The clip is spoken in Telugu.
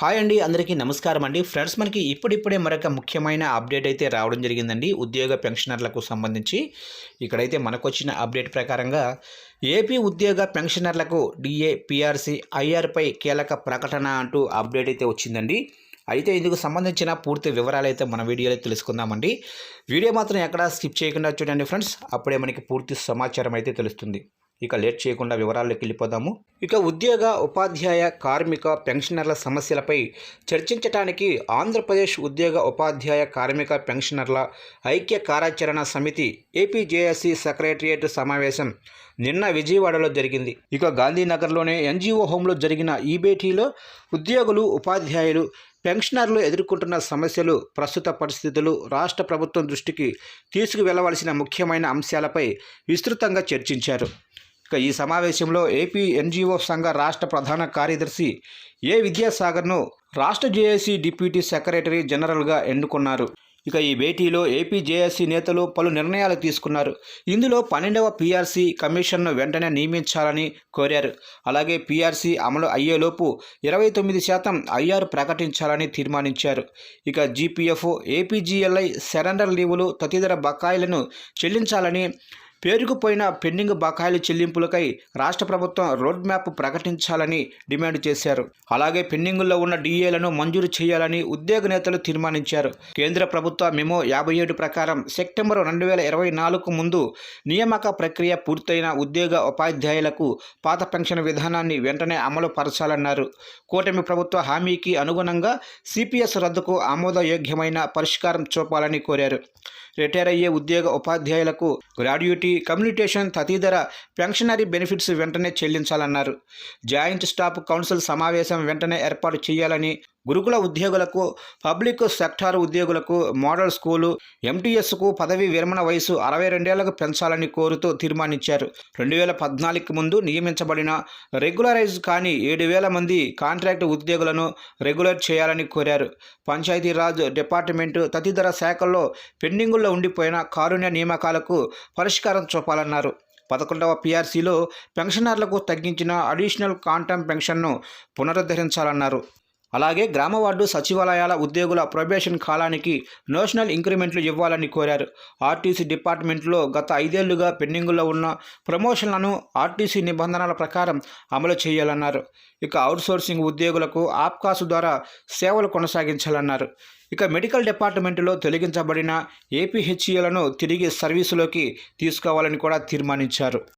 హాయ్ అండి అందరికీ నమస్కారం అండి. ఫ్రెండ్స్ మనకి ఇప్పుడిప్పుడే మరొక ముఖ్యమైన అప్డేట్ అయితే రావడం జరిగిందండి. ఉద్యోగ పెన్షనర్లకు సంబంధించి. ఇక్కడైతే మనకు వచ్చిన అప్డేట్ ప్రకారంగా ఏపీ ఉద్యోగ పెన్షనర్లకు డిఏ పిఆర్సి ఐఆర్పై కీలక ప్రకటన అంటూ అప్డేట్ అయితే వచ్చిందండి. అయితే ఇందుకు సంబంధించిన పూర్తి వివరాలు అయితే మన వీడియోలో తెలుసుకుందామండి. వీడియో మాత్రం ఎక్కడా స్కిప్ చేయకుండా చూడండి ఫ్రెండ్స్. అప్పుడే మనకి పూర్తి సమాచారం అయితే తెలుస్తుంది. ఇక లేట్ చేయకుండా వివరాల్లోకి వెళ్ళిపోదాము. ఇక ఉద్యోగ ఉపాధ్యాయ కార్మిక పెన్షనర్ల సమస్యలపై చర్చించడానికి ఆంధ్రప్రదేశ్ ఉద్యోగ ఉపాధ్యాయ కార్మిక పెన్షనర్ల ఐక్య కార్యాచరణ సమితి ఏపీజేఎస్సీ సెక్రటరియట్ సమావేశం నిన్న విజయవాడలో జరిగింది. ఇక గాంధీనగర్లోనే ఎన్జిఓ హోంలో జరిగిన ఈ భేటీలో ఉద్యోగులు ఉపాధ్యాయులు పెన్షనర్లు ఎదుర్కొంటున్న సమస్యలు ప్రస్తుత పరిస్థితులు రాష్ట్ర ప్రభుత్వం దృష్టికి తీసుకువెళ్ళవలసిన ముఖ్యమైన అంశాలపై విస్తృతంగా చర్చించారు. ఇక ఈ సమావేశంలో ఏపీ ఎన్జిఓ సంఘ రాష్ట్ర ప్రధాన కార్యదర్శి ఏ విద్యాసాగర్ను రాష్ట్ర జేఏసీ డిప్యూటీ సెక్రటరీ జనరల్గా ఎన్నుకున్నారు. ఇక ఈ భేటీలో ఏపీ జేఏసీ నేతలు పలు నిర్ణయాలు తీసుకున్నారు. ఇందులో పన్నెండవ పీఆర్సీ కమిషన్ను వెంటనే నియమించాలని కోరారు. అలాగే పీఆర్సీ అమలు అయ్యేలోపు ఇరవై తొమ్మిది శాతం ఐఆర్ ప్రకటించాలని తీర్మానించారు. ఇక జీపీఎఫ్ ఏపీజీఎల్ఐ సరెండర్ లీవులు తదితర బకాయిలను చెల్లించాలని పేరుకుపోయిన పెండింగ్ బకాయిల చెల్లింపులకై రాష్ట్ర ప్రభుత్వం రోడ్ మ్యాప్ ప్రకటించాలని డిమాండ్ చేశారు. అలాగే పెండింగుల్లో ఉన్న డిఏలను మంజూరు చేయాలని ఉద్యోగ నేతలు తీర్మానించారు. కేంద్ర ప్రభుత్వ మెమో యాభై ఏడు ప్రకారం సెప్టెంబర్ రెండు వేల ఇరవై నాలుగు ముందు నియామక ప్రక్రియ పూర్తయిన ఉద్యోగ ఉపాధ్యాయులకు పాత పెన్షన్ విధానాన్ని వెంటనే అమలు పరచాలన్నారు. కూటమి ప్రభుత్వ హామీకి అనుగుణంగా సిపిఎస్ రద్దుకు ఆమోదయోగ్యమైన పరిష్కారం చూపాలని కోరారు. రిటైర్ అయ్యే ఉద్యోగ ఉపాధ్యాయులకు గ్రాడ్యుటీ కమ్యూనికేషన్ తదితర పెన్షనరీ బెనిఫిట్స్ వెంటనే చెల్లించాలన్నారు. జాయింట్ స్టాఫ్ కౌన్సిల్ సమావేశం వెంటనే ఏర్పాటు చేయాలని గురుకుల ఉద్యోగులకు పబ్లిక్ సెక్టార్ ఉద్యోగులకు మోడల్ స్కూలు ఎంటీఎస్కు పదవి విరమణ వయసు అరవై రెండేళ్ళకు పెంచాలని కోరుతూ తీర్మానించారు. రెండు వేల పద్నాలుగుకి ముందు నియమించబడిన రెగ్యులరైజ్ కాని ఏడు వేల మంది కాంట్రాక్ట్ ఉద్యోగులను రెగ్యులర్ చేయాలని కోరారు. పంచాయతీరాజ్ డిపార్ట్మెంటు తదితర శాఖల్లో పెండింగుల్లో ఉండిపోయిన కారుణ్య నియామకాలకు పరిష్కారం చూపాలన్నారు. పదకొండవ పీఆర్సీలో పెన్షనర్లకు తగ్గించిన అడిషనల్ కాంటమ్ పెన్షన్ను పునరుద్ధరించాలన్నారు. అలాగే గ్రామ వార్డు సచివాలయాల ఉద్యోగుల ప్రొబేషన్ కాలానికి నేషనల్ ఇంక్రిమెంట్లు ఇవ్వాలని కోరారు. ఆర్టీసీ డిపార్ట్మెంట్లో గత ఐదేళ్ళుగా పెండింగులో ఉన్న ప్రమోషన్లను ఆర్టీసీ నిబంధనల ప్రకారం అమలు చేయాలన్నారు. ఇక అవుట్సోర్సింగ్ ఉద్యోగులకు ఆప్కాసు ద్వారా సేవలు కొనసాగించాలన్నారు. ఇక మెడికల్ డిపార్ట్మెంటులో తొలగించబడిన ఏపీహెచ్ఈలను తిరిగి సర్వీసులోకి తీసుకోవాలని కూడా తీర్మానించారు.